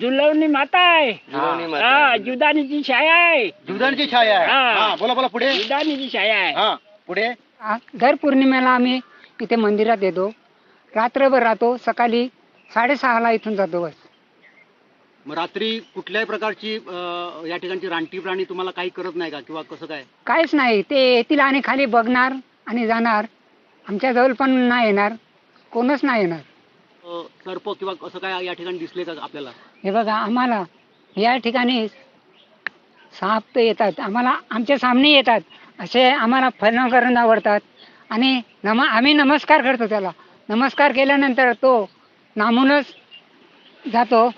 जुलवणी माता आहे. जुलवणी माता हा. जुदानीची छाया आहे. जुदानची छाया आहे. हा. हा बोला बोला पुढे. जुदानीची छाया आहे. हा पुढे. आ- दर पौर्णिमेला आम्ही इथे मंदिरात येतो. रात्रभर राहतो. सकाळी साडेसहाला इथून जातो बस. मग रात्री कुठल्याही प्रकारची अं, या ठिकाणची रानटी प्राणी तुम्हाला काही करत नाही का? किंवा कसं काय? काहीच नाही. ते येतील आणि खाली बघणार आणि जाणार. आमच्या जवळ पण नाही येणार. कोणच नाही येणार. अं, सर्प किंवा कसं काय या ठिकाणी दिसले का आपल्याला? हे बघा आम्हाला या ठिकाणी साप येतात. आम्हाला आमच्या सामने येतात. असे आम्हाला फन करून आवडतात. आणि नमा आम्ही नमस्कार करतो त्याला. नमस्कार केल्यानंतर तो नामूनच जातो.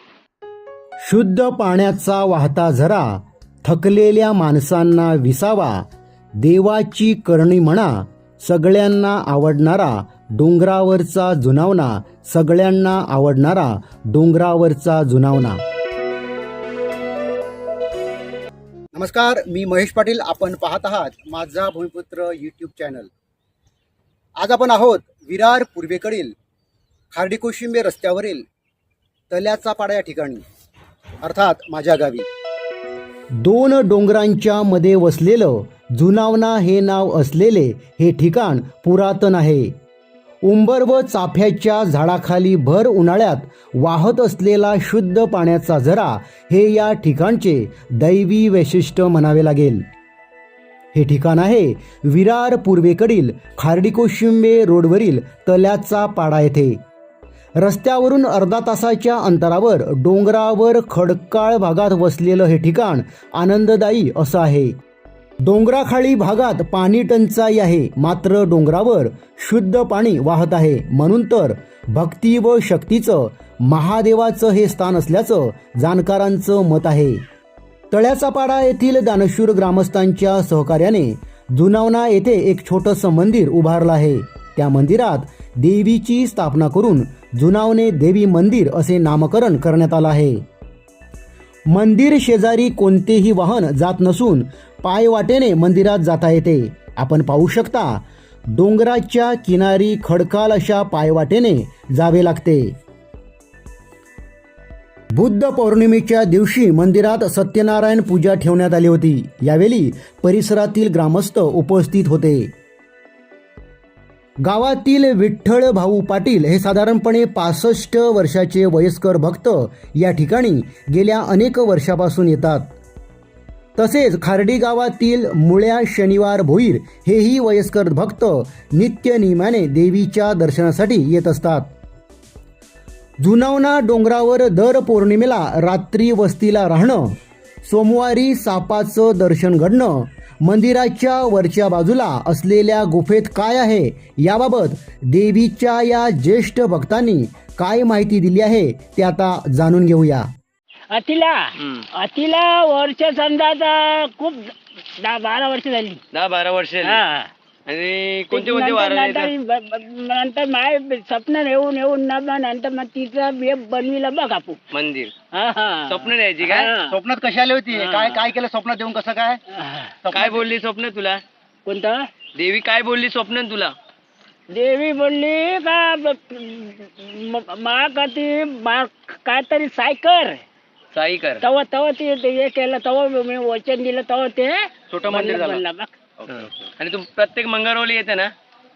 शुद्ध पाण्याचा वाहता झरा थकलेल्या माणसांना विसावा देवाची करणी म्हणा सगळ्यांना आवडणारा डोंगरावरचा जुनावना सगळ्यांना आवडणारा डोंगरावरचा जुनावना. नमस्कार मी महेश पाटील. आपण पाहत आहात माझा भूमिपुत्र यूट्यूब चॅनल आज आपण आहोत विरार पूर्वेकडील खार्डी कोशिंबे रस्त्यावरील तल्याचा पाडा या ठिकाणी अर्थात माझ्या गावी. दोन डोंगरांच्या मध्ये वसलेलं जुनावना हे नाव असलेले हे ठिकाण पुरातन आहे. उंबर व चाफ्याच्या झाडाखाली भर उन्हाळ्यात वाहत असलेला शुद्ध पाण्याचा झरा हे या ठिकाणचे दैवी वैशिष्ट्य म्हणावे लागेल. हे ठिकाण आहे विरार पूर्वेकडील खार्डिकोशिंबे रोडवरील तल्याचा पाडा येथे. रस्त्यावरून अर्धा तासाच्या अंतरावर डोंगरावर खडकाळ भागात वसलेलं हे ठिकाण आनंददायी असं आहे. डोंगराखाडी भागात पाणी टंचाई आहे. मात्र डोंगरावर शुद्ध पाणी वाहत आहे. म्हणून तर भक्ती व शक्तीचं महादेवाचं हे स्थान असल्याचं जाणकारांचं मत आहे. तळ्याचा पाडा येथील दानशूर ग्रामस्थांच्या सहकार्याने जुनावना येथे एक छोटंसं मंदिर उभारलं आहे. त्या मंदिरात देवीची स्थापना करून जुनावणे देवी मंदिर असे नामकरण करण्यात आलं आहे. मंदिर शेजारी कोणतेही वाहन जात नसून पायवाटेने मंदिरात जाता येते. आपण पाहू शकता डोंगराच्या किनारी खडकाल अशा पायवाटेने जावे लागते. बुद्ध पौर्णिमेच्या दिवशी मंदिरात सत्यनारायण पूजा ठेवण्यात आली होती. यावेळी परिसरातील ग्रामस्थ उपस्थित होते. गावातील विठ्ठल भाऊ पाटील हे साधारणपणे पासष्ट वर्षाचे वयस्कर भक्त या ठिकाणी गेल्या अनेक वर्षापासून येतात. तसेच खार्डी गावातील मुळ्या शनिवार भोईर हेही वयस्कर भक्त नित्य नियमाने देवीच्या दर्शनासाठी येत असतात. जुनावना डोंगरावर दर पौर्णिमेला रात्री वस्तीला राहणं सोमवारी सापाचं दर्शन घडणं मंदिराच्या वरच्या बाजूला असलेल्या गुफेत काय आहे याबाबत देवीच्या या ज्येष्ठ भक्तांनी काय माहिती दिली आहे ते आता जाणून घेऊया. अतिला. अतिला वर्ष समजा खूप दहा बारा वर्ष झाली. दहा बारा वर्ष झाली. हा. आणि कोणते कोणते नंतर- वार नंतर आहेत? ब- ब- नंतर माय स्वप्न येऊन येऊन ना मग नंतर मग तिचा हे बनविला बघ आपण. मंदिर. हा हा. स्वप्न द्यायची काय? हा. स्वप्नात कशी आली होती? हा. काय काय केलं स्वप्नात देऊन? कसं काय? हा. काय बोलली स्वप्न तुला? कोणतं? देवी काय बोलली स्वप्न तुला? देवी बोलली का ब- म- मा का ती मा काहीतरी सायकर साई कर. तवा तवा ते ते हे केलं तवा मी वचन दिलं तवा ते छोटं मंदिर बनलं- झालं. बनलं बघ. हं. आणि तू प्रत्येक मंगळवारी येते ना?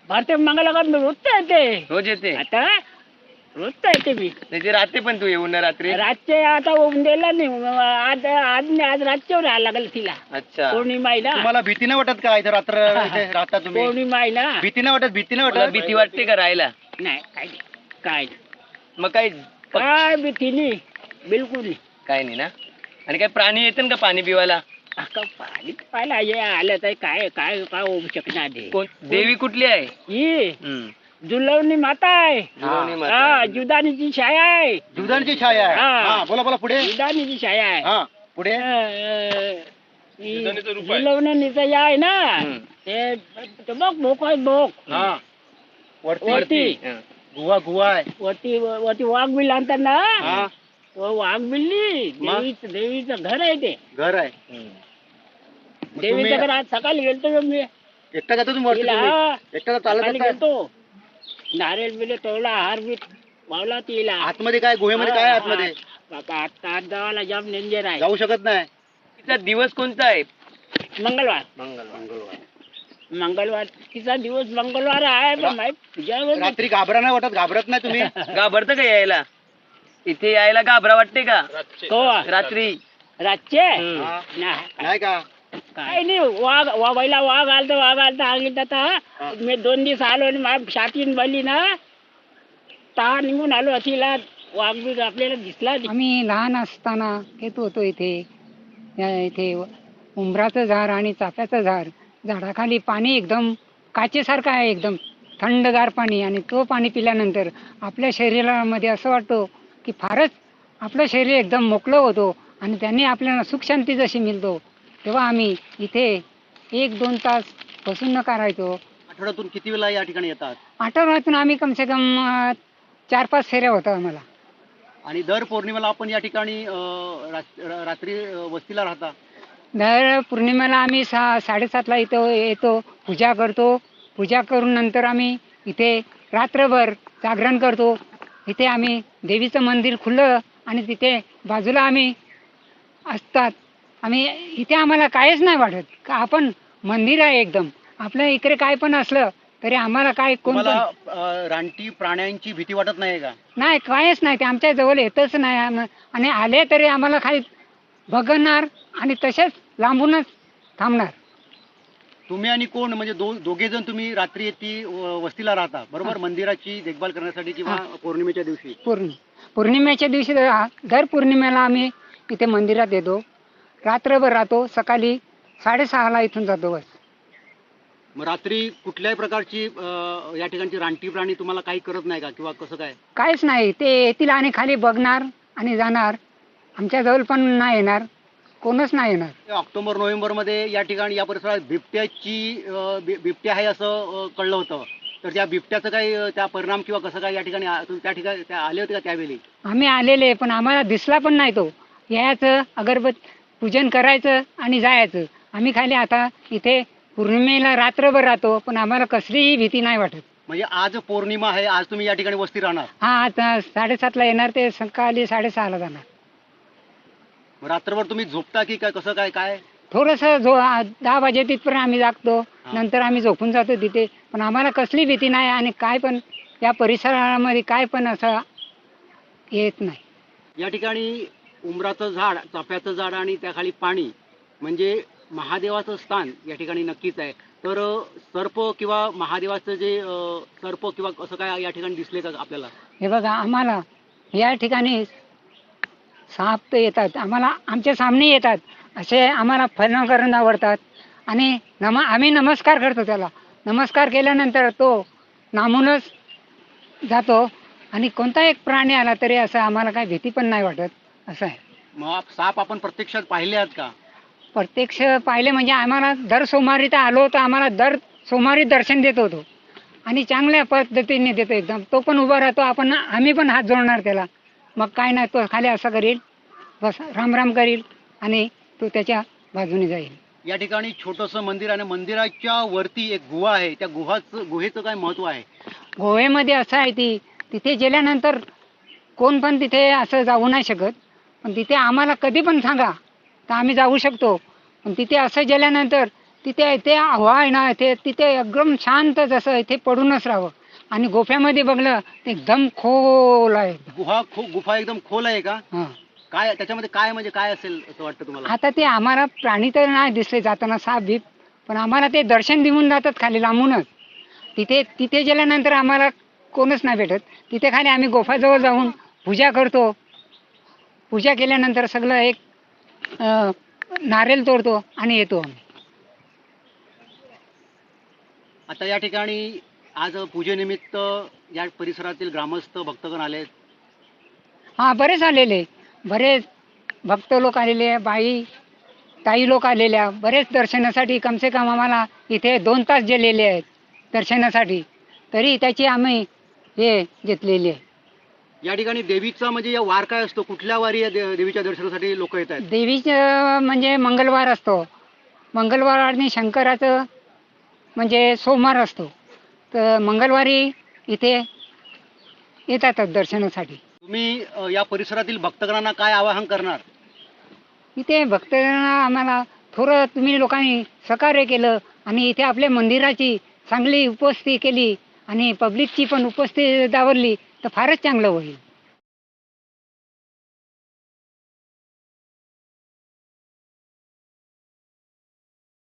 भारतीय मंगळागत मी रोजचं येते. रोज येते. आता रोजचं येते मी. त्याची राहते पण तू येऊन ना रात्री? रातचे आता होऊन दिला नाही आज आज नाही आज रातच्यावर राहायला लागलं तिला. अच्छा. पौर्णिमा आहे ना तुम्हाला भीती नाही वाटत का इथे रात्र इथे राहता तुम्ही? पौर्णिमा आहे ना भीती नाही वाटत? भीती नाही तुला वाटत? भीती वाटते का राहायला? नाही काय नाही. काय नाही. मग काय? काय भीती नाही. बिलकुल नाही. काय नाही ना. आणि काय प्राणी येते का पाणी पिवायला? पाणी पाहिलं हे आलं तर काय काय काय होऊ शकणार कोण? देवी कुठली आहे? ही. जुलवणी माता आहे. जुलवणी माता हा आहे. जुदानीची छाया आहे. जुदानची छाया आहे? हा. हा बोला बोला पुढे. जुदानीची छाया आहे. हा पुढे. जुलवणीचं या आहे ना. हं. ते ते बघ भोक आहे भोक. हा. वरती. वरती. हं. गुहा गुहा आहे. वरती वरती वाघ बिल आणतात ना. हा. वाघ बिल्ली. मग? देवीचं देवीचं घर आहे ते. घर आहे. मग देवीचं तुम्ही घर आज सकाळी गेलतो मी. एकटा जातो तुम्ही वरती तिला तुम्ही? एकटा चालत सकाळी? गेलतो. नारळ बिले तोडला हार बीत मावला तिला. आतमध्ये काय? गुहेमध्ये काय आहे आतमध्ये? आता आत जावाला जाम डेंजर आहे. जाऊ शकत नाही. तिचा दिवस कोणता आहे? मंगळवार. मंगळवार. मंगळवार. तिचा दिवस मंगळवार आहे पण माहीत तुझ्यावर रात्री घाबरा नाही वाटत? घाबरत नाही तुम्ही? घाबरतं का यायला इथे यायला घाबरा वाटते का? तो रात्री. रातचे? हा. नाही नाही का? काय नाही वाघ वा पहिला वाघ आलता वाघ आलता सांगितलं आता मी दोन दिवस आलो आणि माझ्या छातीन बली ना ता निघून आलो तिला वाघ बी आपल्याला दिसला नाही. आम्ही लहान असताना येत होतो इथे. या इथे उंबराचं झाड आणि चाफ्याचं झाड. झाडाखाली पाणी एकदम काचेसारखं आहे एकदम थंडगार पाणी. आणि तो पाणी पिल्यानंतर आपल्या शरीरामध्ये असं वाटतो की फारच आपलं शरीर एकदम मोकळं होतो आणि त्यांनी आपल्याला सुख शांती जशी मिळतो तेव्हा आम्ही इथे एक दोन तास बसून न करायचो. आठवड्यातून किती वेळा या ठिकाणी येतात? आठवड्यातून आम्ही कमसे कम अं, चार पाच फेऱ्या होतात आम्हाला. आणि दर पौर्णिमेला आपण या ठिकाणी अं, रात- र- रात्री अं, वस्तीला राहता? दर पौर्णिमेला आम्ही सहा साडेसातला इथं येतो पूजा करतो. पूजा करून नंतर आम्ही इथे रात्रभर जागरण करतो. इथे आम्ही देवीचं मंदिर खुलं आणि तिथे बाजूला आम्ही असतात. आम्ही इथे आम्हाला काहीच नाही वाटत. का आपण मंदिर आहे एकदम. आपल्या इकडे काय पण असलं तरी आम्हाला काय कोण तुम्हाला रानटी प्राण्यांची भीती वाटत नाही का? नाही काहीच नाही. ते आमच्या जवळ येतच नाही. आम- आणि आले तरी आम्हाला खाली बघणार आणि तसेच लांबूनच थांबणार. तुम्ही आणि कोण म्हणजे दो दोघे जण तुम्ही रात्री येती व- वस्तीला राहता बरोबर? मंदिराची देखभाल करण्यासाठी किंवा पौर्णिमेच्या दिवशी? पूर्ण पौर्णिमेच्या दिवशी दर पौर्णिमेला आम्ही इथे मंदिरात येतो. रात्रभर राहतो सकाळी साडेसहाला इथून जातो बस. मग रात्री कुठल्याही प्रकारची या ठिकाणची रानटी प्राणी तुम्हाला काही करत नाही का? किंवा कसं काय? काहीच नाही. ते येतील आणि खाली बघणार आणि जाणार. आमच्या जवळ पण नाही येणार. कोणच नाही येणार. ऑक्टोबर नोव्हेंबरमध्ये या ठिकाणी या परिसरात बिबट्याची अं, बि- बिबट्या आहे असं अं, कळलं होतं. तर त्या बिबट्याचं काही अं, त्या परिणाम किंवा कसं काय या ठिकाणी आ- तुम्ही त्या ठिकाणी त्या आले होते का त्यावेळी? आम्ही आलेले पण आम्हाला दिसला पण नाही तो. यायचं अगरबत पूजन करायचं आणि जायचं. आम्ही खाली आता इथे पौर्णिमेला रात्रभर राहतो पण आम्हाला कसलीही भीती नाही वाटत. म्हणजे आज पौर्णिमा आहे आज तुम्ही या ठिकाणी वस्ती राहणार. हा आता साडेसातला येणार ते सकाळी साडेसहाला जाणार. रात्रभर तुम्ही झोपता की काय? कसं काय? काय? थोडंसं दहा वाजे तिथपर्यंत आम्ही जागतो. नंतर आम्ही झोपून जातो तिथे. पण आम्हाला कसली भीती नाही आणि काय पण या परिसरामध्ये काय पण असं येत नाही. या ठिकाणी उमराचं झाड चाफ्याचं झाड आणि त्याखाली पाणी म्हणजे महादेवाचं स्थान या ठिकाणी नक्कीच आहे. तर सर्प किंवा महादेवाचं जे सर्प किंवा कसं काय या ठिकाणी दिसले का आपल्याला? हे बघा आम्हाला या ठिकाणी साप तर येतात. आम्हाला आमच्या सामने येतात. असे आम्हाला फन करून आवडतात. आणि नमा आम्ही नमस्कार करतो त्याला. नमस्कार केल्यानंतर तो नामूनच जातो. आणि कोणता एक प्राणी आला तरी असं आम्हाला काही भीती पण नाही वाटत. असं आहे. मग साप आपण प्रत्यक्षात पाहिले आहेत का? प्रत्यक्ष पाहिले म्हणजे आम्हाला दर सोमवारी तर आलो तर आम्हाला दर सोमवारी दर्शन देत होतो. आणि चांगल्या पद्धतीने देतो एकदम तो पण उभा राहतो. आपण आम्ही पण हात जोडणार त्याला. मग काय नाही तो खाली असं करील. बस राम राम करील आणि तो त्याच्या बाजूने जाईल. या ठिकाणी छोटंसं मंदिर आणि मंदिराच्या वरती एक गुहा आहे. त्या गुहाचं गुहेचं काय महत्त्व आहे? गोव्यामध्ये असं आहे ती तिथे गेल्यानंतर कोण पण तिथे असं जाऊ नाही शकत. पण तिथे आम्हाला कधी पण सांगा तर आम्ही जाऊ शकतो. पण तिथे असं गेल्यानंतर तिथे ते हवा आहे ना ते तिथे एकदम शांत जसं इथे पडूनच राहावं. आणि गोफ्यामध्ये बघलं ते एकदम खोल आहे. गुहा खो गुफा एकदम खोल आहे का? हां. काय त्याच्यामध्ये काय म्हणजे काय असेल असं वाटतं तुम्हाला? आता ते आम्हाला प्राणी तर नाही दिसले जाताना साप बीप पण आम्हाला ते दर्शन देऊन जातात खाली लांबूनच. तिथे तिथे गेल्यानंतर आम्हाला कोणच नाही भेटत. तिथे खाली आम्ही गोफाजवळ जाऊन पूजा करतो. पूजा केल्यानंतर सगळं एक अं, नारळ तोडतो आणि येतो आम्ही. आता या ठिकाणी आज पूजेनिमित्त या परिसरातील ग्रामस्थ भक्तगण आले हां बरेच आलेले. बरेच भक्त लोक आलेले बाई ताई लोक आलेल्या बरेच दर्शनासाठी कमसे कम आम्हाला इथे दोन तास गेलेले आहेत दर्शनासाठी. तरी त्याची आम्ही हे घेतलेली आहे. या ठिकाणी देवीचा म्हणजे या वार काय असतो? कुठल्या वारी या दे- देवीच्या दर्शनासाठी लोक येत आहेत? देवीचं म्हणजे मंगळवार असतो. मंगळवार आणि शंकराचं म्हणजे सोमवार असतो. तर मंगळवारी इथे येतातच दर्शनासाठी. तुम्ही अ, या परिसरातील भक्तगणांना काय आवाहन करणार? इथे भक्तांना आम्हाला थोडं तुम्ही लोकांनी सहकार्य केलं आणि इथे आपल्या मंदिराची चांगली उपस्थिती केली आणि पब्लिकची पण उपस्थिती दावरली तर फारच चांगलं होईल.